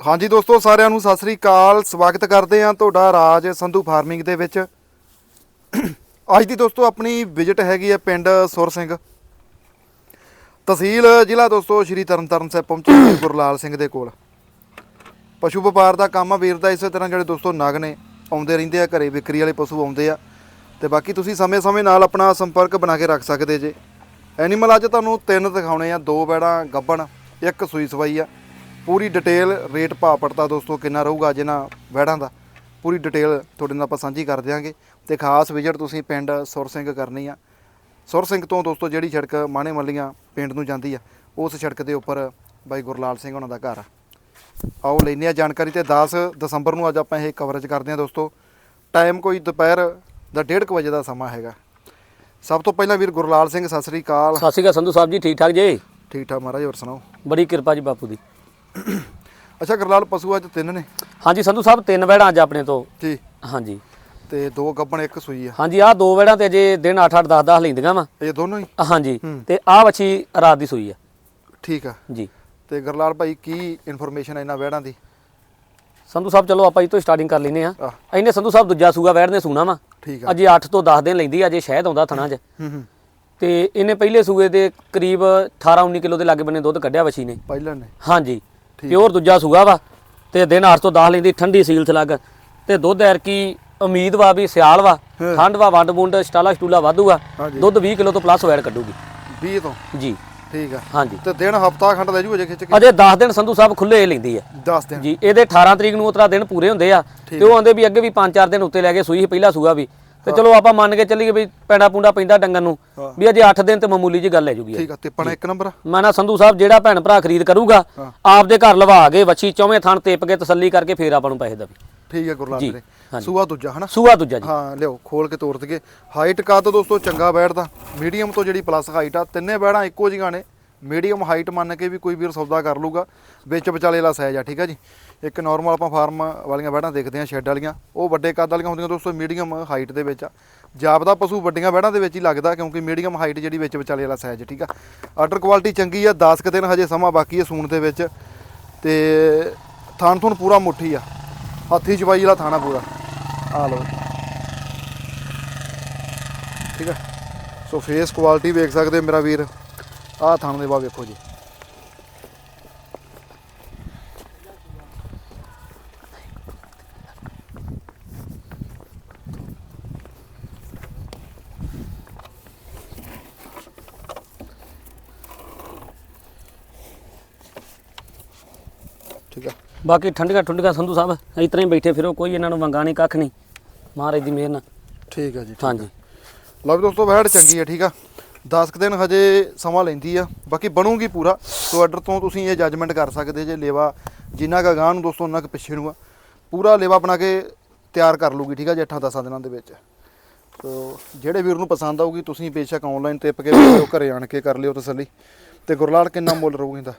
ਹਾਂਜੀ ਦੋਸਤੋ, ਸਾਰਿਆਂ ਨੂੰ ਸਤਿ ਸ੍ਰੀ ਅਕਾਲ। ਸਵਾਗਤ ਕਰਦੇ ਹਾਂ ਤੁਹਾਡਾ ਰਾਜ ਸੰਧੂ ਫਾਰਮਿੰਗ ਦੇ ਵਿੱਚ। ਅੱਜ ਦੀ ਦੋਸਤੋ, ਆਪਣੀ ਵਿਜ਼ਿਟ ਹੈਗੀ ਹੈ ਪਿੰਡ ਸੁਰ ਸਿੰਘ। ਤਹਿਸੀਲ ਜ਼ਿਲ੍ਹਾ ਦੋਸਤੋ, ਸ਼੍ਰੀ ਤਰਨਤਾਰਨ ਸਾਹਿਬ ਪਹੁੰਚੇ ਹਾਂ ਗੁਰਲਾਲ ਸਿੰਘ ਦੇ ਕੋਲ। ਪਸ਼ੂ ਵਪਾਰ ਦਾ ਕੰਮ ਆ, ਵੀਰ ਦਾ ਇਸੇ ਤਰ੍ਹਾਂ ਜਿਹੜੇ ਦੋਸਤੋ ਨਗ ਨੇ, ਆਉਂਦੇ ਰਹਿੰਦੇ ਆ, ਘਰੇ ਵਿਕਰੀ ਵਾਲੇ ਪਸ਼ੂ ਆਉਂਦੇ ਆ। ਤੇ ਬਾਕੀ ਤੁਸੀਂ ਸਮੇਂ-ਸਮੇਂ ਨਾਲ ਆਪਣਾ ਸੰਪਰਕ ਬਣਾ ਕੇ ਰੱਖ ਸਕਦੇ ਜੇ। ਐਨੀਮਲ ਅੱਜ ਤੁਹਾਨੂੰ ਤਿੰਨ ਦਿਖਾਉਣੇ ਆ, ਦੋ ਬੈੜਾਂ, ਗੱਬਣ, ਇੱਕ ਸੂਈ ਸਵਾਈ ਆ। ਪੂਰੀ ਡਿਟੇਲ ਰੇਟ ਭਾਅ ਪੜਤਾ ਦੋਸਤੋ ਕਿੰਨਾ ਰਹੂਗਾ ਜਿਹਨਾਂ ਵੈੜਾਂ ਦਾ। ਪੂਰੀ ਡਿਟੇਲ ਤੁਹਾਡੇ ਨਾਲ ਆਪਾਂ ਸਾਂਝੀ ਕਰ ਦਿਆਂਗੇ। ਤੇ ਖਾਸ ਵਿਜ਼ਿਟ ਤੁਸੀਂ ਪਿੰਡ ਸੁਰ ਸਿੰਘ ਕਰਨੀ ਆ। ਸੁਰ ਸਿੰਘ ਤੋਂ ਦੋਸਤੋ ਜਿਹੜੀ ਸੜਕ ਮਾਣੇ ਮੱਲੀਆਂ ਪਿੰਡ ਨੂੰ ਜਾਂਦੀ ਆ ਉਸ ਸੜਕ ਦੇ ਉੱਪਰ ਬਾਈ ਗੁਰਲਾਲ ਸਿੰਘ ਉਹਨਾਂ ਦਾ ਘਰ ਆ। ਆਓ ਲੈਂਦੇ ਆ ਜਾਣਕਾਰੀ ਤੇ 10 ਦਸੰਬਰ ਨੂੰ ਅੱਜ ਆਪਾਂ ਇਹ ਕਵਰੇਜ ਕਰਦੇ ਆ ਦੋਸਤੋ। ਟਾਈਮ ਕੋਈ ਦੁਪਹਿਰ ਦਾ 1:30 ਵਜੇ ਦਾ ਸਮਾਂ ਹੈਗਾ। ਸਭ ਤੋਂ ਪਹਿਲਾਂ ਵੀਰ ਗੁਰਲਾਲ ਸਿੰਘ ਸਤਿ ਸ੍ਰੀ ਅਕਾਲ। ਸਤਿ ਸ਼੍ਰੀ ਅਕਾਲ ਸੰਧੂ ਸਾਹਿਬ ਜੀ ਠੀਕ ਠਾਕ ਜੀ? ਠੀਕ ਠਾਕ ਮਹਾਰਾਜ ਹੋਰ ਸੁਣਾਓ? ਬੜੀ ਕਿਰਪਾ ਜੀ ਬਾਪੂ ਦੀ। ਅੱਛਾ ਗੁਰਲਾਲ ਪਸ਼ੂ ਅੱਜ ਤਿੰਨ ਨੇ। ਹਾਂਜੀ ਸੰਧੂ ਸਾਹਿਬ ਤਿੰਨ ਵੈੜਾਂ ਅੱਜ ਆਪਣੇ ਤੋਂ। ਜੀ ਹਾਂਜੀ। ਤੇ ਦੋ ਗੱਬਣ ਇੱਕ ਸੂਈ ਆ। ਹਾਂਜੀ ਆਹ ਦੋ ਵੈੜਾਂ ਤੇ ਅਜੇ ਦਿਨ 8 8 10 10 ਲੈਂਦੀਆਂ ਵਾ। ਇਹ ਦੋਨੋਂ ਹੀ? ਹਾਂਜੀ। ਤੇ ਆਹ ਵੱਛੀ ਰਾਤ ਦੀ ਸੂਈ ਆ। ਠੀਕ ਆ। ਜੀ। ਤੇ ਗੁਰਲਾਲ ਭਾਈ ਕੀ ਇਨਫੋਰਮੇਸ਼ਨ ਹੈ ਇਹਨਾਂ ਵਹਿੜਾਂ ਦੀ? ਸੰਧੂ ਸਾਹਿਬ ਚਲੋ ਆਪਾਂ ਇਹ ਤੋਂ ਸਟਾਰਟਿੰਗ ਕਰ ਲੈਨੇ ਆ ਇਹਨੇ ਸੰਧੂ ਸਾਹਿਬ ਦੂਜਾ ਸੂਗਾ ਵੈੜ ਨੇ ਸੂਣਾ ਵਾ। ਠੀਕ ਆ। ਅਜੇ 8 ਤੋਂ 10 ਦਿਨ ਲੈਂਦੀ ਅਜੇ ਸ਼ਹਿਦ ਆਉਂਦਾ ਥਣਾ 'ਚ। ਹੂੰ ਹੂੰ। ਤੇ ਇਹਨੇ ਪਹਿਲੇ ਸੂਏ ਦੇ ਕਰੀਬ 18 19 ਕਿਲੋ ਦੇ ਲਾਗੇ ਬੰਨੇ ਦੁੱਧ ਕੱਢਿਆ ਵੱਛੀ ਨੇ। ਪਹਿਲਾਂ ਨੇ? ਹਾਂਜੀ। ਪਿਓਰ ਦੂਜਾ ਸੂਗਾ ਵਾ ਤੇ ਦਿਨ 8 ਤੋਂ 10 ਲੈਂਦੀ ਠੰਡੀ ਸੀਲਥ ਲੱਗ। ਤੇ ਦੁੱਧ ਐਰ ਕੀ ਉਮੀਦ ਵਾ ਵੀ ਸਿਆਲ ਵਾ। ਠੰਡ ਵਾ ਵੰਡ ਵੁੰਡ ਸਟਾਲਾ ਸਟੂਲਾ ਵਾਧੂਗਾ। ਦੁੱਧ 20 ਕਿਲੋ ਤੋਂ ਪਲੱਸ ਵੈੜ ਕੱਢੂਗੀ। 20 ਤੋਂ? ਜੀ। ਠੀਕ ਆ। ਹਾਂਜੀ। ਤੇ ਦਿਨ ਹਫਤਾ ਖੰਡ ਲੈ ਜੂ ਅਜੇ ਖਿੱਚ ਕੇ? ਅਜੇ 10 ਦਿਨ ਸੰਧੂ ਸਾਹਿਬ ਖੁੱਲੇ ਲੈਂਦੀ ਆ। 10 ਦਿਨ। ਜੀ ਇਹਦੇ 18 ਤਰੀਕ ਨੂੰ ਉਤਰਾ ਦਿਨ ਪੂਰੇ ਹੁੰਦੇ ਆ। ਤੇ ਉਹ ਆਂਦੇ ਵੀ ਅੱਗੇ ਵੀ 5-4 ਦਿਨ ਉੱਤੇ ਲੈ ਕੇ ਸੂਈ ਪਹਿਲਾ ਸੂਆ ਵੀ। ਤੇ ਚਲੋ ਆਪਾਂ ਮੰਨ ਕੇ ਚੱਲੀਏ ਵੀ ਪੈਂਡਾ ਪੁੰਡਾ ਪੈਂਦਾ ਡੰਗਰ ਨੂੰ ਹਾਂ। ਵੀ ਅਜੇ 8 ਦਿਨ ਤੇ ਮਾਮੂਲੀ ਜੀ ਗੱਲ ਲੈ ਜੂਗੀ। ਠੀਕ ਆ ਤਿੱਪਣਾ ਇੱਕ ਨੰਬਰ ਮੈਂ ਨਾ ਸੰਧੂ ਸਾਹਿਬ ਜਿਹੜਾ ਭੈਣ ਭਰਾ ਖਰੀਦ ਕਰੂਗਾ ਹਾਂ। ਆਪਦੇ ਘਰ ਲਵਾ ਕੇ ਵੱਛੀ ਚੌਵੇਂ ਥਣ ਟੇਪ ਕੇ ਤਸੱਲੀ ਕਰਕੇ ਫੇਰ ਆਪਾਂ ਨੂੰ ਪੈਸੇ ਦੇਵੇ। ਠੀਕ ਆ ਗੁਰਲਾਲ ਜੀ, ਵੀਰੇ। ਸੂਆ ਦੂਜਾ ਹਨਾ? ਸੂਆ ਦੂਜਾ ਜੀ। ਹਾਂ ਲਿਓ ਖੋਲ ਕੇ ਤੋੜ ਦਈਏ। ਹਾਈਟ ਕਾ ਤਾਂ ਦੋਸਤੋ? ਚੰਗਾ ਬੈਠਦਾ। ਮੀਡੀਅਮ ਤੋਂ ਜਿਹੜੀ ਪਲੱਸ ਹਾਈਟ ਆ ਤਿੰਨੇ ਬੈੜਾਂ ਇੱਕੋ ਜਿਹੀਆਂ ਨੇ। ਮੀਡੀਅਮ ਹਾਈਟ ਮੰਨ ਕੇ ਵੀ ਕੋਈ ਵੀਰ ਸੌਦਾ ਕਰ ਲੂਗਾ, ਵਿੱਚ ਵਿਚਾਲੇ ਵਾਲਾ ਸਾਈਜ਼ ਆ, ਠੀਕ ਆ ਜੀ? ਇੱਕ ਨਾਰਮਲ ਆਪਾਂ ਫਾਰਮ ਵਾਲੀਆਂ ਬੈੜਾਂ ਦੇਖਦੇ ਆ ਸ਼ੈੱਡ ਵਾਲੀਆਂ। ਉਹ ਵੱਡੇ ਕੱਦ ਵਾਲੀਆਂ ਹੁੰਦੀਆਂ ਦੋਸਤੋ ਮੀਡੀਅਮ ਹਾਈਟ ਦੇ ਵਿੱਚ ਆ। ਜਾਪਦਾ ਪਸ਼ੂ ਵੱਡੀਆਂ ਬੈੜਾਂ ਦੇ ਵਿੱਚ ਹੀ ਲੱਗਦਾ, ਕਿਉਂਕਿ ਮੀਡੀਅਮ ਹਾਈਟ ਜਿਹੜੀ ਵਿੱਚ ਵਿਚਾਲੇ ਵਾਲਾ ਸਾਈਜ਼, ਠੀਕ ਆ? ਆਰਡਰ ਕੁਆਲਿਟੀ ਚੰਗੀ ਆ 10 ਕੁ ਦਿਨ ਹਜੇ ਸਮਾਂ ਬਾਕੀ ਹੈ ਸੂਣ ਦੇ ਵਿੱਚ। ਤੇ ਥਾਣ ਥੁਣ ਪੂਰਾ ਮੁੱਠੀ ਆ। ਹੱਥੀ ਚਵਾਈ ਵਾਲਾ ਥਾਣਾ ਪੂਰਾ। ਆ ਲਓ। ਠੀਕ ਆ? ਸੋ ਫੇਸ ਕੁਆਲਿਟੀ ਵੇਖ ਸਕਦੇ ਮੇਰਾ ਵੀਰ। ਆਹ ਥਣ ਦੇ ਬਾ ਵੇਖੋ ਜੀ। ਠੀਕ ਆ। ਬਾਕੀ ਠੰਡੀਆਂ ਠੰਡੀਆਂ ਸੰਧੂ ਸਾਹਿਬ ਤਰ੍ਹਾਂ ਹੀ ਬੈਠੇ ਫਿਰੋ ਕੋਈ ਇਹਨਾਂ ਨੂੰ ਮੰਗਾ ਨਹੀਂ ਕੱਖ ਨਹੀਂ। ਮਹਾਰਾਜ ਦੀ ਮਿਹਰ ਨਾਲ। ਠੀਕ ਆ ਜੀ ਠੀਕ ਹਾਂਜੀ। ਲਓ ਵੀ ਦੋਸਤੋ ਵੈੜ ਚੰਗੀ ਹੈ ਠੀਕ ਆ। 10 ਕੁ ਦਿਨ ਹਜੇ ਸਮਾਂ ਲੈਂਦੀ ਆ ਬਾਕੀ ਬਣੂਗੀ ਪੂਰਾ। ਸੋ ਆਰਡਰ ਤੋਂ ਤੁਸੀਂ ਇਹ ਜੱਜਮੈਂਟ ਕਰ ਸਕਦੇ ਜੇ ਲੇਵਾ ਜਿੰਨਾ ਕੁ ਗਾਂ ਨੂੰ ਦੋਸਤੋ ਉਹਨਾਂ ਕੁ ਪਿੱਛੇ ਨੂੰ ਆ। ਪੂਰਾ ਲੇਵਾ ਬਣਾ ਕੇ ਤਿਆਰ ਕਰ ਲੂਗੀ ਠੀਕ ਆ ਜੇ 8-10 ਦਿਨਾਂ ਦੇ ਵਿੱਚ। ਸੋ ਜਿਹੜੇ ਵੀਰ ਨੂੰ ਪਸੰਦ ਆਊਗੀ ਤੁਸੀਂ ਬੇਸ਼ੱਕ ਆਨਲਾਈਨ ਟਿਪ ਕੇ ਲਿਓ ਘਰੇ ਆਣ ਕੇ ਕਰ ਲਿਓ ਤਸੱਲੀ। ਤੇ ਗੁਰਲਾਲ ਕਿੰਨਾ ਮੁੱਲ ਰਹੂਗਾ ਇਹਦਾ?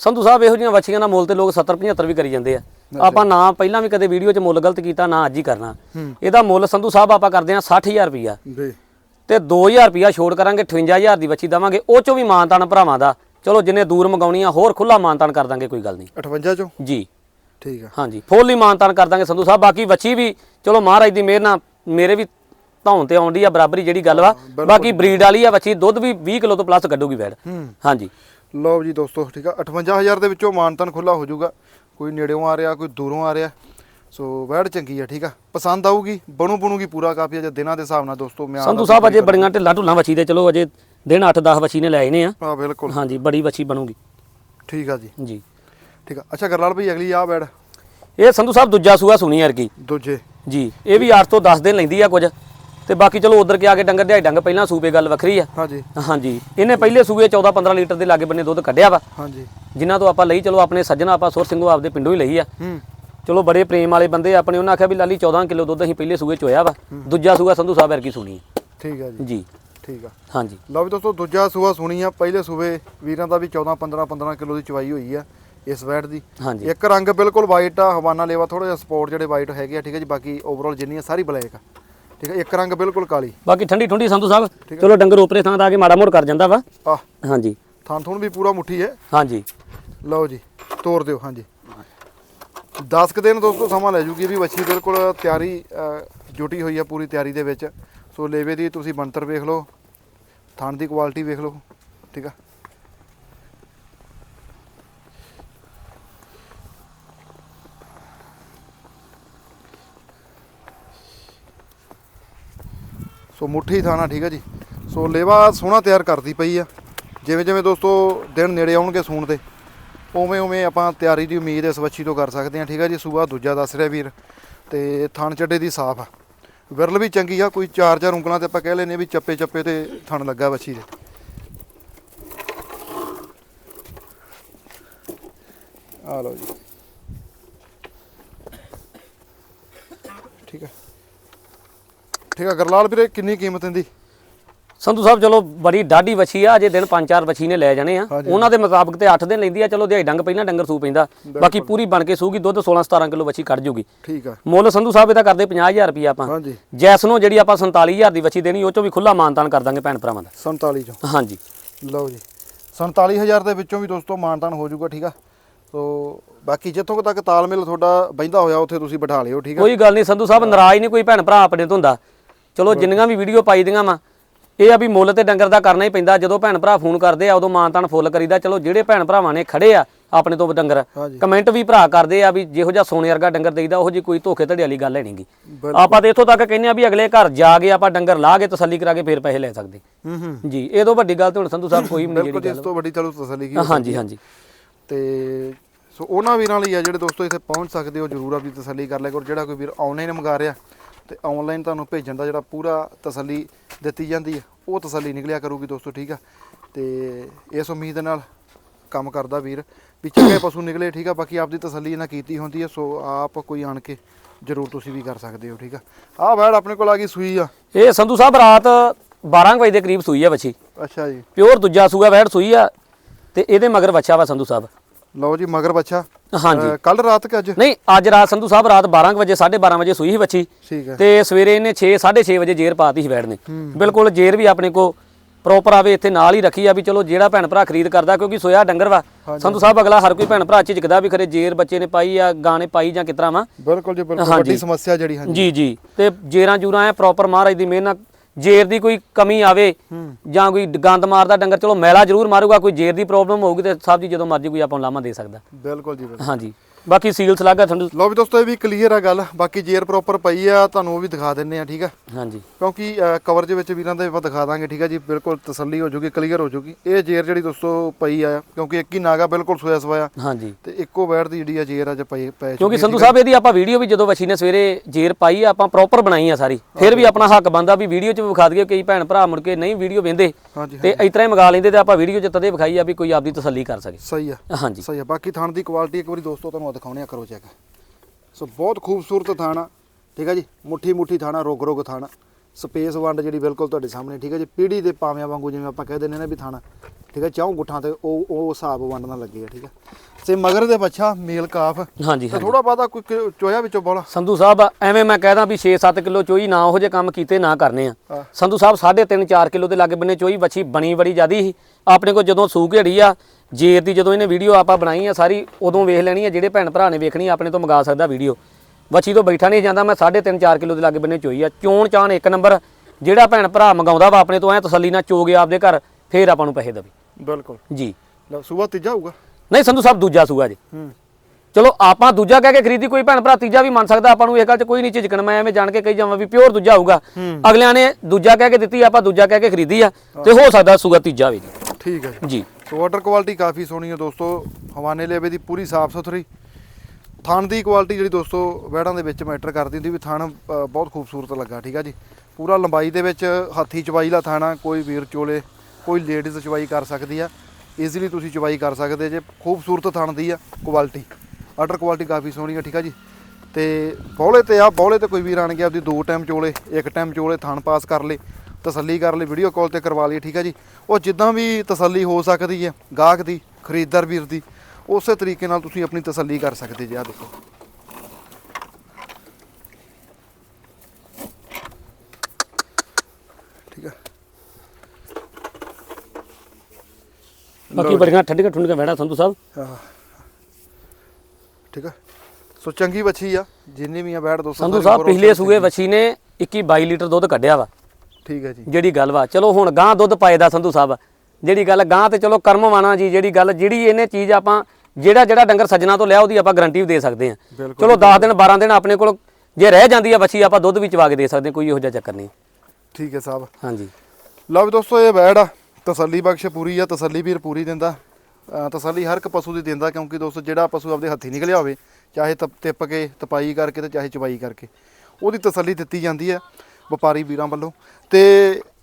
ਸੰਧੂ ਸਾਹਿਬ ਇਹੋ ਜਿਹੀਆਂ ਵੱਛੀਆਂ ਦਾ ਮੁੱਲ ਤੇ ਲੋਕ 70 75 ਵੀ ਕਰੀ ਜਾਂਦੇ ਆ। ਆਪਾਂ ਨਾ ਪਹਿਲਾਂ ਵੀ ਕਦੇ ਵੀਡੀਓ 'ਚ ਮੁੱਲ ਗਲਤ ਕੀਤਾ ਨਾ ਅੱਜ ਹੀ ਕਰਨਾ। ਇਹਦਾ ਮੁੱਲ ਸੰਧੂ ਸਾਹਿਬ ਆਪਾਂ ਕਰਦੇ ਆ 60000 ਰੁਪਈਆ। ਦੇ ਤੇ 2000 ਰੁਪਿਆ ਛੋੜ ਕਰਾਂਗੇ 58000 ਦੀ ਬੱਚੀ ਦਵਾਂਗੇ ਉਹ ਚੋਂ ਵੀ ਮਾਨਤਾਨ ਭਰਾਵਾਂ ਦਾ। ਚਲੋ ਜਿੰਨੇ ਦੂਰ ਮੰਗਾਉਣੀ ਆ ਹੋਰ ਖੁੱਲਾ ਮਾਨਤਾਨ ਕਰ ਦਾਂਗੇ ਕੋਈ ਗੱਲ ਨਹੀਂ। 58 ਚੋਂ? ਜੀ। ਠੀਕ ਆ। ਹਾਂਜੀ ਫੁੱਲ ਹੀ ਮਾਨਤਾਨ ਕਰ ਦਾਂਗੇ ਸੰਧੂ ਸਾਹਿਬ। ਬਾਕੀ ਬੱਚੀ ਵੀ ਚਲੋ ਮਹਾਰਾਜ ਦੀ ਮਿਹਰ ਨਾਲ ਮੇਰੇ ਵੀ ਧੌਣ ਤੇ ਆਉਂਦੀ ਆ ਬਰਾਬਰੀ ਜਿਹੜੀ ਗੱਲ ਵਾ। ਬਾਕੀ ਬਰੀਡ ਵਾਲੀ ਆ ਬੱਚੀ ਦੁੱਧ ਵੀ 20 ਕਿਲੋ ਤੋਂ ਪਲੱਸ ਕੱਢੂਗੀ ਵੈੜ। ਹਾਂਜੀ। ਲਓ ਜੀ ਦੋਸਤੋ ਠੀਕ ਆ। 58000 ਦੇ ਵਿੱਚੋਂ ਮਾਨਤਨ ਖੁੱਲਾ ਹੋ ਜਾਊਗਾ। ਕੋਈ ਨੇੜਿਓਂ ਆ ਰਿਹਾ ਕੋਈ ਦੂਰੋਂ ਆ ਰਿਹਾ। ਸੋ ਵੈੜ ਚੰਗੀ ਆ ਠੀਕ ਆ? ਪਸੰਦ ਆਊਗੀ ਬਣੂ ਬਣੂਗੀ ਪੂਰਾ ਕਾਫੀ ਅਜੇ ਦਿਨਾਂ ਦੇ ਹਿਸਾਬ ਨਾਲ ਦੋਸਤੋ ਮੈਂ ਸੰਧੂ ਸਾਹਿਬ ਅਜੇ ਬੜੀਆਂ ਢਿੱਲਾਂ ਢੁੱਲਾਂ ਬੱਚੀ ਦੇ ਚਲੋ ਅਜੇ ਦਿਨ 8-10 ਬੱਚੀ ਨੇ ਲੈ ਆਏ ਨੇ ਆ। ਹਾਂ ਬਿਲਕੁਲ। ਹਾਂਜੀ ਬੜੀ ਬੱਚੀ ਬਣੂਗੀ। ਠੀਕ ਆ ਜੀ। ਜੀ। ਠੀਕ ਆ। ਅੱਛਾ ਗਰਲਾਲ ਭਾਈ ਅਗਲੀ ਆ ਵੈੜ ਇਹ ਸੰਧੂ ਸਾਹਿਬ ਦੂਜਾ ਸੂਆ ਸੁਣੀ ਵਰਗੀ ਦੂਜੇ। ਜੀ ਇਹ ਵੀ 8 ਤੋਂ 10 ਦਿਨ ਲੈਂਦੀ ਆ ਕੁਝ। ਤੇ ਬਾਕੀ ਚਲੋ ਉਧਰ ਕੇ ਆ ਕੇ ਡੰਗਰ ਦਿਹਾਈ ਡੰਗ ਪਹਿਲਾਂ ਸੂਬੇ ਗੱਲ ਵੱਖਰੀ ਆ। ਹਾਂਜੀ ਹਾਂਜੀ ਇਹਨੇ ਪਹਿਲੇ ਸੂਏ 14 15 ਲੀਟਰ ਦੇ ਲਾਗੇ ਬੰਨੇ ਦੁੱਧ ਕੱਢਿਆ ਵਾ। ਹਾਂਜੀ ਜਿਨ੍ਹਾਂ ਤੋਂ ਆਪਾਂ ਲਈ ਚਲੋ ਆਪਣੇ ਸੱਜਣਾ ਆਪਾਂ ਸੁਰ ਸਿੰਘੋ ਆਪਦੇ ਪਿੰਡੋਂ ਹੀ ਲਈ ਆ। ਹੂੰ। ਚਲੋ ਬੜੇ ਪ੍ਰੇਮ ਵਾਲੇ ਬੰਦੇ ਆਪਣੇ ਉਹਨਾਂ ਆਖਿਆ ਵੀ ਲਾਲੀ 14 ਕਿਲੋ ਦੁੱਧ ਅਸੀਂ ਪਹਿਲੇ ਸੂਏ ਚ ਹੋਇਆ ਵਾ ਦੂਜਾ ਸੂਆ ਸੰਧੂ ਸਾਹਿਬ ਵਰਗੀ ਸੁਣੀ ਠੀਕ ਆ ਜੀ। ਜੀ। ਠੀਕ ਆ। ਹਾਂਜੀ। ਲਓ ਵੀ ਦੋਸਤੋ ਦੂਜਾ ਸੂਆ ਸੁਣੀ ਆ ਪਹਿਲੇ ਸੂਬੇ ਵੀਰਾਂ ਦਾ ਵੀ 14 15 15 ਕਿਲੋ ਦੀ ਚਵਾਈ ਹੋਈ ਆ ਇਸ ਵੈੜ ਦੀ। ਹਾਂਜੀ। ਇੱਕ ਰੰਗ ਬਿਲਕੁਲ ਵਾਈਟ ਆ ਹਵਾਨਾ ਲੇਵਾ ਥੋੜਾ ਜਿਹਾ ਸਪੋਰਟ ਜਿਹੜੇ ਵਾਈਟ ਹੈਗੇ ਆ ਠੀਕ ਹੈ ਜੀ ਬਾਕੀ ਓਵਰਆਲ ਜਿੰਨੀ ਆ ਸਾਰੀ ਬਲੈਕ ਆ। ਠੀਕ ਹੈ ਇੱਕ ਰੰਗ ਬਿਲਕੁਲ ਕਾਲੀ। ਬਾਕੀ ਠੰਡੀ ਠੰਡੀ ਸੰਧੂ ਸਾਹਿਬ ਚਲੋ ਡੰਗਰ ਉਪਰੇ ਥਾਂ ਤੇ ਆ ਕੇ ਮਾੜਾ ਮੋੜ ਕਰ ਜਾਂਦਾ ਵਾ। ਹਾਂਜੀ। ਥਾਂ ਥੁਣ ਵੀ ਪੂਰਾ ਮੁੱਠੀ ਹੈ। ਹਾਂਜੀ। ਲਓ ਜੀ ਤੋੜ ਦਿਓ ਹਾਂਜੀ। 10 ਕੁ ਦਿਨ ਦੋਸਤੋ ਸਮਾਂ ਲੈ ਜੂਗੀ ਵੀ ਵੱਛੀ ਬਿਲਕੁਲ ਤਿਆਰੀ ਅ, ਜੁਟੀ ਹੋਈ ਆ ਪੂਰੀ ਤਿਆਰੀ ਦੇ ਵਿੱਚ। ਸੋ ਲੇਵੇ ਦੀ ਤੁਸੀਂ ਬਣਤਰ ਵੇਖ ਲਓ ਥਣ ਦੀ ਕੁਆਲਿਟੀ ਵੇਖ ਲਓ ਠੀਕ ਆ? ਸੋ ਮੁੱਠੀ ਥਾਣਾ ਠੀਕ ਆ ਜੀ? ਸੋ ਲੇਵਾ ਸੋਹਣਾ ਤਿਆਰ ਕਰਦੀ ਪਈ ਆ। ਜਿਵੇਂ ਜਿਵੇਂ ਦੋਸਤੋ ਦਿਨ ਨੇੜੇ ਆਉਣਗੇ ਸੂਣ ਦੇ। ਉਵੇਂ ਉਵੇਂ ਆਪਾਂ ਤਿਆਰੀ ਦੀ ਉਮੀਦ ਇਸ ਵੱਛੀ ਤੋਂ ਕਰ ਸਕਦੇ ਹਾਂ। ਠੀਕ ਆ ਜੀ, ਸੂਆ ਦੂਜਾ ਦੱਸ ਰਿਹਾ ਵੀਰ ਤੇ ਥਣ ਚੱਡੇ ਦੀ ਸਾਫ਼ ਆ। ਵਿਰਲ ਵੀ ਚੰਗੀ ਆ, ਕੋਈ ਚਾਰ ਚਾਰ ਉਂਗਲਾਂ ਤੇ ਆਪਾਂ ਕਹਿ ਲੈਨੇ ਵੀ ਚੱਪੇ ਚੱਪੇ ਤੇ ਥਣ ਲੱਗਾ ਵੱਛੀ ਦੇ। ਆ ਲਓ ਜੀ। ਠੀਕ ਹੈ ਠੀਕ ਹੈ ਗਰਲਾਲ ਵੀਰੇ, ਕਿੰਨੀ ਕੀਮਤ ਇਹਦੀ ਸੰਧੂ ਸਾਹਿਬ ਚਲੋ ਬੜੀ ਡਾਢੀ ਵਛੀ ਆ ਅਜੇ ਦਿਨ ਪੰਜ ਚਾਰ ਵਛੀ ਨੇ ਲੈ ਜਾਣੇ ਆ। ਉਹਨਾਂ ਦੇ ਮੁਤਾਬਕ ਤੇ 8 ਦਿਨ ਲੈਂਦੀ ਆ ਚਲੋ ਦਿਹਾੜੀ ਡੰਗ ਪਹਿਲਾਂ ਡੰਗਰ ਸੂ ਪੈਂਦਾ। ਬਾਕੀ ਪੂਰੀ ਬਣ ਕੇ ਸੂਗੀ ਦੁੱਧ 16 17 ਕਿਲੋ ਵਛੀ ਕੱਢ ਜੂਗੀ। ਠੀਕ ਆ। ਮੁੱਲ ਸੰਧੂ ਸਾਹਿਬ ਇਹਦਾ ਕਰਦੇ 50000 ਰੁਪਏ ਆਪਾਂ। ਹਾਂਜੀ। ਜੈਸਨੋ ਜਿਹੜੀ ਆਪਾਂ 47000 ਦੀ ਵਛੀ ਦੇਣੀ ਉਹ ਚੋਂ ਵੀ ਖੁੱਲਾ ਮਾਨਤਾਨ ਕਰ ਦਾਂਗੇ ਭੈਣ ਭਰਾਵਾਂ ਦਾ। 47 ਚੋਂ? ਹਾਂਜੀ। ਲਓ ਜੀ। 47000 ਦੇ ਵਿੱਚੋਂ ਵੀ ਦੋਸਤੋ ਮਾਨਤਾਨ ਹੋ ਜਾਊਗਾ ਠੀਕ ਆ? ਸੋ ਬਾਕੀ ਜਿੱਥੋਂ ਤੱਕ ਤਾਲਮੇਲ ਤੁਹਾਡਾ ਬੈਂਦਾ ਹੋਇਆ ਉੱਥੇ ਤੁਸੀਂ ਬਿਠਾ ਲਿਓ ਠੀਕ ਆ? ਕੋਈ ਗੱਲ ਨਹੀਂ ਸੰਧੂ ਸਾਹਿਬ ਨਾਰਾਜ਼ ਨਹੀਂ ਕੋਈ ਭੈਣ ਭਰਾ ਆਪਣੇ ਤੋਂ ਹੁੰਦਾ। ਚਲੋ ਜਿੰਨੀਆਂ ਵੀ ਵੀਡੀਓ ਪਾਈ ਦੀਆਂ ਵਾ ਇਹ ਆ ਵੀ ਮੁੱਲ ਤੇ ਡੰਗਰ ਦਾ ਕਰਨਾ ਹੀ ਪੈਂਦਾ ਜਦੋਂ ਭੈਣ ਭਰਾ ਫੋਨ ਕਰਦੇ ਆ ਉਦੋਂ ਮਾਨਤਾਨ ਫੁੱਲ ਕਰੀਦਾ। ਚਲੋ ਜਿਹੜੇ ਭੈਣ ਭਰਾਵਾਂ ਨੇ ਖੜੇ ਆ ਆਪਣੇ ਤੋਂ ਡੰਗਰ। ਕਮੈਂਟ ਵੀ ਭਰਾ ਕਰਦੇ ਆ ਵੀ ਜਿਹੋ ਜਿਹਾ ਸੋਨੇ ਵਰਗਾ ਡੰਗਰ ਦੇਈਦਾ ਉਹ ਜੀ ਕੋਈ ਧੋਖੇ ਧੜੇ ਵਾਲੀ ਗੱਲ ਹੈ ਨਹੀਂਗੀ। ਆਪਾਂ ਤੇ ਇੱਥੋਂ ਤੱਕ ਕਹਿੰਦੇ ਆ ਵੀ ਅਗਲੇ ਘਰ ਜਾ ਕੇ ਆਪਾਂ ਡੰਗਰ ਲਾ ਕੇ ਤਸੱਲੀ ਕਰਾ ਕੇ ਫੇਰ ਪੈਸੇ ਲੈ ਸਕਦੇ। ਹੂੰ ਹੂੰ। ਜੀ ਇਹ ਤੋਂ ਵੱਡੀ ਗੱਲ ਤੇ ਹੁਣ ਸੰਧੂ ਸਾਹਿਬ ਕੋਈ ਨਹੀਂ ਜਿਹੜੀ ਇਸ ਤੋਂ ਵੱਡੀ ਚਲੋ ਤਸੱਲੀ ਕੀ ਹਾਂਜੀ ਹਾਂਜੀ। ਤੇ ਸੋ ਉਹਨਾਂ ਵੀਰਾਂ ਲਈ ਆ ਜਿਹੜੇ ਦੋਸਤੋ ਇੱਥੇ ਪਹੁੰਚ ਸਕਦੇ ਹੋ ਜਰੂਰ ਆਪਣੀ ਤਸੱਲੀ ਕਰ ਲਿਆ ਕਰੋ ਜਿਹੜਾ ਕੋਈ ਵੀਰ ਆਨਲਾਈਨ ਮੰਗਾ ਰਿਹਾ ਤੇ ਆਨਲਾਈਨ ਤੁਹਾਨੂੰ ਭੇਜਣ ਦਾ ਜਿਹੜਾ ਪੂਰਾ ਤਸੱਲੀ ਦਿੱਤੀ ਜਾਂਦੀ ਹੈ ਉਹ ਤਸੱਲੀ ਨਿਕਲਿਆ ਕਰੂਗੀ ਦੋਸਤੋ ਠੀਕ ਆ? ਤੇ ਇਸ ਉਮੀਦ ਨਾਲ ਕੰਮ ਕਰਦਾ ਵੀਰ। ਵੀ ਚੰਗੇ ਪਸ਼ੂ ਨਿਕਲੇ ਠੀਕ ਆ? ਬਾਕੀ ਆਪਦੀ ਤਸੱਲੀ ਇਹਨਾਂ ਕੀਤੀ ਹੁੰਦੀ ਹੈ ਸੋ ਆਪ ਕੋਈ ਆਣ ਕੇ ਜਰੂਰ ਤੁਸੀਂ ਵੀ ਕਰ ਸਕਦੇ ਹੋ ਠੀਕ ਆ? ਆਹ ਵੈੜ ਆਪਣੇ ਕੋਲ ਆ ਗਈ ਸੂਈ ਆ। ਇਹ ਸੰਧੂ ਸਾਹਿਬ ਰਾਤ 12 ਕੁ ਵਜੇ ਦੇ ਕਰੀਬ ਸੂਈ ਆ ਬੱਚੀ ਅੱਛਾ ਜੀ। ਪਿਓਰ ਦੂਜਾ ਸੂਆ ਵੈੜ ਸੂਈ ਆ ਤੇ ਇਹਦੇ ਮਗਰ ਬੱਚਾ ਵਾ ਸੰਧੂ ਸਾਹਿਬ। ਲਓ ਜੀ ਮਗਰ ਬੱਚਾ। ਹਾਂਜੀ। ਕੱਲ ਰਾਤ ਕਿ ਅੱਜ? ਨਹੀਂ ਅੱਜ ਰਾਤ ਸੰਧੂ ਸਾਹਿਬ ਰਾਤ 12 ਕੁ ਵਜੇ 12:30 ਵਜੇ ਸੂਈ ਸੀ ਬੱਚੀ। ਠੀਕ ਹੈ। ਤੇ ਸਵੇਰੇ ਇਹਨੇ 6 6:30 ਵਜੇ ਜੇਰ ਪਾਤੀ ਸੀ ਵੈੜ ਨੇ। ਬਿਲਕੁਲ ਜੇਰ ਵੀ ਆਪਣੇ ਕੋ ਪ੍ਰੋਪਰ ਆਵੇ ਇੱਥੇ ਨਾਲ ਹੀ ਰੱਖੀ ਆ ਵੀ ਚਲੋ ਜਿਹੜਾ ਭੈਣ ਭਰਾ ਖਰੀਦ ਕਰਦਾ ਕਿਉਂਕਿ ਸੋਇਆ ਡੰਗਰ ਵਾ। ਸੰਧੂ ਸਾਹਿਬ ਅਗਲਾ ਹਰ ਕੋਈ ਭੈਣ ਭਰਾ ਝਿਜਕਦਾ ਵੀ ਖਰੇ ਜੇਰ ਬੱਚੇ ਨੇ ਪਾਈ ਆ ਗਾਣੇ ਪਾਈ ਜਾਂ ਕਿਤਰਾ ਵਾ। ਬਿਲਕੁਲ ਜੀ ਬਿਲਕੁਲ। ਵੱਡੀ ਸਮੱਸਿਆ ਜਿਹੜੀ ਹਾਂਜੀ। ਜੀ ਜੀ। ਤੇ ਜੇਰਾਂ ਜੂਰਾਂ ਐ ਪ੍ਰੋਪਰ ਮਹਾਰਾਜ ਦੀ ਮਿਹਰ ਨਾਲ ਜੇਰ ਦੀ ਕੋਈ ਕਮੀ ਆਵੇ ਜਾਂ ਕੋਈ ਗੰਦ ਮਾਰਦਾ ਡੰਗਰ ਚਲੋ ਮੈਲਾ ਜ਼ਰੂਰ ਮਾਰੂਗਾ ਕੋਈ ਜੇਰ ਦੀ ਪ੍ਰੋਬਲਮ ਹੋਊਗੀ ਤੇ ਸਾਹਿਬ ਜੀ ਜਦੋਂ ਮਰਜ਼ੀ ਕੋਈ ਆਪਾਂ ਨੂੰ ਲਾਮਾ ਦੇ ਸਕਦਾ। ਬਿਲਕੁਲ ਜੀ ਹਾਂਜੀ। ਬਾਕੀ ਸੀਲ ਸਲਾਗਾ ਤੁਹਾਨੂੰ ਲਓ ਵੀ ਦੋਸਤੋ ਇਹ ਵੀ ਕਲੀਅਰ ਆ ਗੱਲ। ਬਾਕੀ ਜੇਰ ਪ੍ਰੋਪਰ ਪਈ ਆ ਤੁਹਾਨੂੰ ਉਹ ਵੀ ਦਿਖਾ ਦਿੰਨੇ ਆ ਠੀਕ ਆ? ਹਾਂਜੀ। ਕਿਉਂਕਿ ਕਵਰ ਦੇ ਵਿੱਚ ਵੀਰਾਂ ਦੇ ਆਪਾਂ ਦਿਖਾ ਦਾਂਗੇ ਠੀਕ ਆ ਜੀ? ਬਿਲਕੁਲ ਤਸੱਲੀ ਹੋ ਜੂਗੀ ਕਲੀਅਰ ਹੋ ਜੂਗੀ। ਇਹ ਜੇਰ ਜਿਹੜੀ ਦੋਸਤੋ ਪਈ ਆ ਕਿਉਂਕਿ ਇੱਕ ਹੀ ਨਾਗਾ ਬਿਲਕੁਲ ਸੋਇਆ ਸਵਾਇਆ। ਹਾਂਜੀ। ਤੇ ਇੱਕੋ ਵੈੜ ਦੀ ਜਿਹੜੀ ਆ ਜੇਰ ਅੱਜ ਪਈ ਪੈ ਕਿਉਂਕਿ ਸੰਧੂ ਸਾਹਿਬ ਇਹਦੀ ਆਪਾਂ ਵੀਡੀਓ ਵੀ ਜਦੋਂ ਵਛੀ ਨੇ ਸਵੇਰੇ ਜੇਰ ਪਾਈ ਆ ਆਪਾਂ ਪ੍ਰੋਪਰ ਬਣਾਈ ਆ ਸਾਰੀ। ਫਿਰ ਵੀ ਆਪਣਾ ਹੱਕ ਬੰਦਾ ਵੀ ਵੀਡੀਓ 'ਚ ਵੀ ਵਿਖਾ ਦਈਏ ਕਈ ਭੈਣ ਭਰਾ ਮੁੜ ਕੇ ਨਹੀਂ ਵੀਡੀਓ ਵੇਂਦੇ। ਤੇ ਇਸ ਤਰ੍ਹਾਂ ਹੀ ਮੰਗਾ ਲੈਂਦੇ ਤੇ ਆਪਾਂ ਵੀਡੀਓ 'ਚ ਤਦੇ ਵਿਖਾਈ ਆ ਵੀ ਕੋਈ ਆਪਦੀ ਤਸੱਲੀ ਕਰ ਸਕੇ। ਸਹੀ ਆ। ਹਾਂਜੀ। ਸਹੀ ਆ। ਬਾਕੀ ਥਾਣ ਦੀ ਕੁਆਲਿਟੀ ਇੱਕ ਵਾਰੀ ਦੋਸਤੋ ਤੁਹਾਨੂੰ ਦਿਖਾਉਣੇ ਆ, ਕਰੋ ਚੈੱਕ ਸੋ ਬਹੁਤ ਖੂਬਸੂਰਤ ਥਾਣਾ, ਠੀਕ ਆ ਜੀ? ਮੁੱਠੀ ਮੁੱਠੀ ਥਾਣਾ ਰੋਗ ਰੋਗ ਥਾਣਾ। ਸਪੇਸ ਵੰਡ ਜਿਹੜੀ ਬਿਲਕੁਲ ਤੁਹਾਡੇ ਸਾਹਮਣੇ, ਠੀਕ ਆ ਜੀ? ਪੀੜੀ ਦੇ ਪਾਵਿਆਂ ਵਾਂਗੂ ਜਿਵੇਂ ਆਪਾਂ ਕਹਿ ਦਿੰਦੇ ਨੇ ਵੀ ਥਾਣਾ। ਠੀਕ ਆ ਚਾਹੋਂ ਗੁੱਠਾਂ ਤੇ ਉਹ ਉਹ ਹਿਸਾਬ ਵੰਡਣਾ ਲੱਗੇ ਆ ਠੀਕ ਆ ਤੇ ਮਗਰ ਦੇ ਬੱਚਾ ਮੇਲ ਕਾਫ। ਹਾਂਜੀ ਹਾਂਜੀ। ਥੋੜਾ ਬਾਦਾ ਕੋਈ ਕਿ- ਚੋਇਆ ਵਿੱਚੋਂ ਬੋਲਾ। ਸੰਧੂ ਸਾਹਿਬ ਐਵੇਂ ਮੈਂ ਕਹਿਦਾ ਵੀ 6-7 ਕਿਲੋ ਚੋਈ ਨਾ ਉਹੋ ਜੇ ਕੰਮ ਕੀਤੇ ਨਾ ਕਰਨੇ ਆ। ਹਾਂ। ਸੰਧੂ ਸਾਹਿਬ 3.5-4 ਕਿਲੋ ਦੇ ਲਾਗੇ ਬੰਨੇ ਚੋਈ ਬੱਚੀ ਬਣੀ ਬੜੀ ਜਿਆਦੀ ਸੀ। ਆਪਣੇ ਕੋਲ ਜਦੋਂ ਸੂਕ ਘੜੀ ਆ ਜੇਰ ਦੀ ਜਦੋਂ ਇਹਨੇ ਵੀਡੀਓ ਆਪਾਂ ਬਣਾਈ ਆ ਸਾਰੀ ਉਦੋਂ ਵੇਖ ਲੈਣੀ ਆ ਜਿਹੜੇ ਭੈਣ ਭਰਾ ਨੇ ਵੇਖਣੀ ਆ ਆਪਣੇ ਤੋਂ ਮੰਗਾ ਸਕਦਾ ਵੀਡੀਓ। ਬੱਚੀ ਤੋਂ ਬੈਠਾ ਨਹੀਂ ਜਾਂਦਾ ਮੈਂ 3.5-4 ਕਿਲੋ ਦੇ ਲਾਗੇ ਬੰਨੇ ਚੋਈ ਆ। ਚੋਣ ਚਾਣ ਇੱਕ ਨੰਬਰ ਜਿਹੜਾ ਭੈਣ ਭਰਾ ਮੰਗਾਉਂਦਾ ਵਾ ਆਪਣੇ ਤੋਂ ਐ ਤਸੱਲੀ ਨਾਲ ਚੋ ਗਿਆ ਆਪਦੇ ਘਰ ਫੇਰ ਆਪਾਂ ਨੂੰ ਪੈਸੇ ਦੇਵੇ। ਬਿਲਕੁਲ। ਜੀ। ਲਓ ਸੂਆ ਤੀਜਾ ਹੋਊਗਾ। ਨਹੀਂ ਸੰਧੂ ਸਾਹਿਬ ਦੂਜਾ ਸੂਆ ਜੀ। ਹੂੰ। ਚਲੋ ਆਪਾਂ ਦੂਜਾ ਕਹਿ ਕੇ ਖਰੀਦੀ ਕੋਈ ਭੈਣ ਭਰਾ ਤੀਜਾ ਵੀ ਮੰਨ ਸਕਦਾ ਆਪਾਂ ਨੂੰ ਇਹ ਗੱਲ 'ਚ ਕੋਈ ਨਹੀਂ ਝਿਜਕਣ ਮੈਂ ਐਵੇਂ ਜਾਣ ਕੇ ਕਹੀ ਜਾਵਾਂ ਵੀ ਪਿਓਰ ਦੂਜਾ ਹੋਊਗਾ। ਅਗਲਿਆਂ ਨੇ ਦੂਜਾ ਕਹਿ ਕੇ ਦਿੱਤੀ ਆਪਾਂ ਦੂਜਾ ਕਹਿ ਕੇ ਖਰੀਦੀ ਆ ਤੇ ਹੋ ਸਕਦਾ ਸੂਗਾ ਤੀਜਾ ਵੀ ਜੀ। ਠੀਕ ਹੈ ਜੀ। ਸੋ ਵਾਟਰ ਕੁਆਲਿਟੀ ਕਾਫੀ ਸੋਹਣੀ ਹੈ ਦੋਸਤੋ ਹਵਾਨੇ ਲੇਵੇ ਦੀ ਪੂਰੀ ਸਾਫ਼ ਸੁਥਰੀ। ਥਣ ਦੀ ਕੁਆਲਿਟੀ ਜਿਹੜੀ ਦੋਸਤੋ ਵੈੜਾਂ ਦੇ ਵਿੱਚ ਮੈਟਰ ਕਰਦੀ ਹੁੰਦੀ ਵੀ ਥਣ ਬਹੁਤ ਖੂਬਸੂਰਤ ਲੱਗਾ ਠੀਕ ਆ ਜੀ। ਪੂਰਾ ਲੰਬਾਈ ਦੇ ਵਿੱਚ ਹਾਥੀ ਚਵਾਈ ਦਾ ਥਾਣਾ ਕੋਈ ਵੀਰ ਚੋਲੇ ਕੋਈ ਲੇਡੀਜ਼ ਚਵਾਈ ਕਰ ਸਕਦੀ ਆ। ਈਜ਼ੀਲੀ ਤੁਸੀਂ ਚਵਾਈ ਕਰ ਸਕਦੇ ਜੇ। ਖੂਬਸੂਰਤ ਥਣ ਦੀ ਆ ਕੁਆਲਿਟੀ ਵਾਟਰ ਕੁਆਲਿਟੀ ਕਾਫੀ ਸੋਹਣੀ ਆ, ਠੀਕ ਆ ਜੀ? ਤੇ ਬੌਲੇ ਤੇ ਆ, ਬੌਲੇ ਤੇ ਕੋਈ ਵੀਰ ਆਣ ਗਿਆ ਆਪਦੀ ਦੋ ਟਾਈਮ ਚੋਲੇ, ਇੱਕ ਟਾਈਮ ਚੋਲੇ ਥਣ ਪਾਸ ਕਰ ਲੇ, ਤਸੱਲੀ ਕਰ ਲਈ ਵੀਡੀਓ ਕਾਲ ਤੇ ਕਰਵਾ ਲਈ ਠੀਕ ਆ ਜੀ? ਉਹ ਜਿੱਦਾਂ ਵੀ ਤਸੱਲੀ ਹੋ ਸਕਦੀ ਹੈ ਗਾਹਕ ਦੀ, ਖਰੀਦਦਾਰ ਵੀਰ ਦੀ, ਉਸੇ ਤਰੀਕੇ ਨਾਲ ਤੁਸੀਂ ਆਪਣੀ ਤਸੱਲੀ ਕਰ ਸਕਦੇ ਜੀ ਆ ਦੇਖੋ। ਬਾਕੀ ਬੜੀਆਂ ਠੰਡੀਆਂ ਠੰਡੀਆਂ ਵੈੜਾ ਸੰਧੂ ਸਾਹਿਬ। ਹਾਂ। ਠੀਕ ਆ। ਸੋ ਚੰਗੀ ਵੱਛੀ ਆ ਜਿੰਨੀ ਵੀ ਆ ਬੈਠ ਦੋਸਤੋ ਸੰਧੂ ਸਾਹਿਬ ਪਿਛਲੇ। ਸੂਏ ਵੱਛੀ ਨੇ 21 22 ਲੀਟਰ ਦੁੱਧ ਕੱਢਿਆ ਵਾ। ਠੀਕ ਹੈ ਜੀ। ਜਿਹੜੀ ਗੱਲ ਵਾ। ਚਲੋ ਹੁਣ ਗਾਂ ਦੁੱਧ ਪਾਏਦਾ ਸੰਧੂ ਸਾਹਿਬ। ਜਿਹੜੀ ਗੱਲ ਗਾਂ ਤੇ ਚਲੋ ਕਰਮ ਵਾਣਾ ਜੀ ਜਿਹੜੀ ਗੱਲ ਜਿਹੜੀ ਇਹਨੇ ਚੀਜ਼ ਆਪਾਂ ਜਿਹੜਾ ਜਿਹੜਾ ਡੰਗਰ ਸੱਜਣਾ ਤੋਂ ਲਿਆ ਉਹਦੀ ਆਪਾਂ ਗਾਰੰਟੀ ਵੀ ਦੇ ਸਕਦੇ ਹਾਂ। ਬਿਲਕੁਲ ਚਲੋ 10 ਦਿਨ 12 ਦਿਨ ਆਪਣੇ ਕੋਲ ਜੇ ਰਹਿ ਜਾਂਦੀ ਆ ਬੱਚੀ ਆਪਾਂ ਦੁੱਧ ਵੀ ਚਵਾ ਕੇ ਦੇ ਸਕਦੇ ਹਾਂ, ਕੋਈ ਇਹੋ ਜਿਹਾ ਚੱਕਰ ਨਹੀਂ। ਠੀਕ ਹੈ ਸਾਹਿਬ। ਹਾਂਜੀ। ਲਓ ਵੀ ਦੋਸਤੋ ਇਹ ਬੈੜ ਆ। ਤਸੱਲੀ ਬਖਸ਼ ਪੂਰੀ ਆ ਤਸੱਲੀ ਵੀਰ ਪੂਰੀ ਦਿੰਦਾ। ਤਸੱਲੀ ਹਰ ਇੱਕ ਪਸ਼ੂ ਦੀ ਦਿੰਦਾ ਕਿਉਂਕਿ ਦੋਸਤੋ ਜਿਹੜਾ ਪਸ਼ੂ ਆਪਦੇ ਹੱਥੀ ਨਿਕਲਿਆ ਹੋਵੇ ਚਾਹੇ ਤਪ ਤਿੱਪ ਕੇ ਤਪਾਈ ਕਰਕੇ ਤੇ ਚਾਹੇ ਚਵਾਈ ਕਰਕੇ ਉਹਦੀ ਤਸੱਲੀ ਦਿੱਤੀ ਜਾਂਦੀ ਹੈ ਵਪਾਰੀ ਵੀਰਾਂ ਵੱਲੋਂ। ਤੇ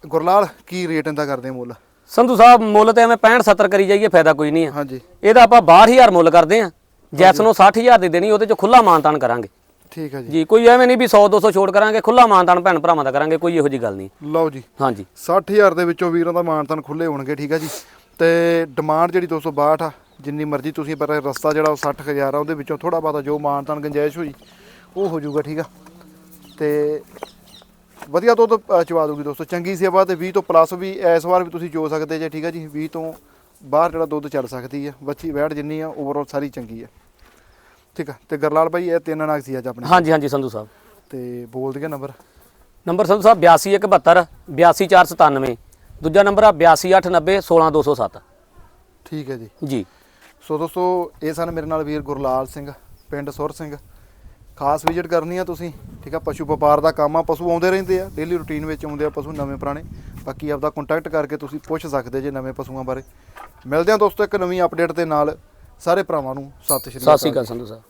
ਗੁਰਲਾਲ ਕੀ ਰੇਟ ਇਹਦਾ ਕਰਦੇ ਮੁੱਲ? ਸੰਧੂ ਸਾਹਿਬ ਮੁੱਲ ਤੇ ਐਵੇਂ 65 70 ਕਰੀ ਜਾਈਏ ਫਾਇਦਾ ਕੋਈ ਨਹੀਂ ਆ। ਹਾਂਜੀ। ਇਹਦਾ ਆਪਾਂ 62000 ਮੁੱਲ ਕਰਦੇ ਆ। ਜੈਸ ਨੂੰ 60000 ਦੀ ਦੇਣੀ ਉਹਦੇ ਚ ਖੁੱਲਾ ਮਾਨਤਾਨ ਕਰਾਂਗੇ। ਠੀਕ ਹੈ ਜੀ। ਜੀ ਕੋਈ ਐਵੇਂ ਨਹੀਂ ਵੀ 100 200 ਛੋੜ ਕਰਾਂਗੇ ਖੁੱਲਾ ਮਾਨਤਾਨ ਭੈਣ ਭਰਾਵਾਂ ਦਾ ਕਰਾਂਗੇ ਕੋਈ ਇਹੋ ਜੀ ਗੱਲ ਨਹੀਂ। ਲਓ ਜੀ। ਹਾਂਜੀ। 60000 ਦੇ ਵਿੱਚੋਂ ਵੀਰਾਂ ਦਾ ਮਾਨਤਨ ਖੁੱਲੇ ਹੋਣਗੇ ਠੀਕ ਹੈ ਜੀ। ਤੇ ਡਿਮਾਂਡ ਜਿਹੜੀ 262 ਆ ਜਿੰਨੀ ਮਰਜ਼ੀ ਤੁਸੀਂ ਪਰ ਰਸਤਾ ਜਿਹੜਾ ਉਹ 60000 ਆ ਉਹਦੇ ਵਿੱਚੋਂ ਥੋੜਾ ਬਹੁਤਾ ਜੋ ਮਾਨਤਨ ਗੁੰਜਾਇਸ਼ ਹੋਈ ਉਹ ਹੋ ਜਾਊਗਾ ਠੀਕ ਆ। ਤੇ ਵਧੀਆ ਦੁੱਧ ਅ, ਚਵਾ ਦੂਗੀ ਦੋਸਤੋ ਚੰਗੀ ਸੇਵਾ ਤੇ 20 ਤੋਂ ਪਲੱਸ ਵੀ ਇਸ ਵਾਰ ਵੀ ਤੁਸੀਂ ਜੋ ਸਕਦੇ ਜੇ ਠੀਕ ਆ ਜੀ। 20 ਤੋਂ ਬਾਹਰ ਜਿਹੜਾ ਦੁੱਧ ਚੱਲ ਸਕਦੀ ਆ ਬੱਚੀ ਵੈੜ ਜਿੰਨੀ ਆ ਓਵਰਆਲ ਸਾਰੀ ਚੰਗੀ ਆ। ਠੀਕ ਆ ਤੇ ਗਰਲਾਲ ਭਾਈ ਇਹ ਤਿੰਨ ਨਾਗ ਸੀ ਅੱਜ ਆਪਣੇ। ਹਾਂਜੀ ਹਾਂਜੀ ਸੰਧੂ ਸਾਹਿਬ। ਤੇ ਬੋਲ ਦਈਏ ਨੰਬਰ ਨੰਬਰ ਸੰਧੂ ਸਾਹਿਬ 82172 82497 ਦੂਜਾ ਨੰਬਰ ਆ 82890 16207 ਠੀਕ ਹੈ ਜੀ। ਜੀ। ਸੋ ਦੋਸਤੋ ਇਹ ਸਨ ਮੇਰੇ ਨਾਲ ਵੀਰ ਗੁਰਲਾਲ ਸਿੰਘ ਪਿੰਡ ਸੁਰ ਸਿੰਘ। ਖਾਸ ਵਿਜ਼ਿਟ ਕਰਨੀ ਆ ਤੁਸੀਂ ਠੀਕ ਆ ਪਸ਼ੂ ਵਪਾਰ ਦਾ ਕੰਮ ਆ ਪਸ਼ੂ ਆਉਂਦੇ ਰਹਿੰਦੇ ਆ ਡੇਲੀ ਰੂਟੀਨ ਵਿੱਚ ਆਉਂਦੇ ਆ ਪਸ਼ੂ ਨਵੇਂ ਪੁਰਾਣੇ। ਬਾਕੀ ਆਪਦਾ ਕੰਟੈਕਟ ਕਰਕੇ ਤੁਸੀਂ ਪੁੱਛ ਸਕਦੇ ਜੇ ਨਵੇਂ ਪਸ਼ੂਆਂ ਬਾਰੇ। ਮਿਲਦੇ ਆ ਦੋਸਤੋ ਇੱਕ ਨਵੀਂ ਅਪਡੇਟ ਦੇ ਨਾਲ। ਸਾਰੇ ਭਰਾਵਾਂ ਨੂੰ ਸਤਿ ਸ਼੍ਰੀ ਸਤਿ ਸ਼੍ਰੀ ਅਕਾਲ ਅਕਾਲ ਸੰਧੂ ਸਾਹਿਬ।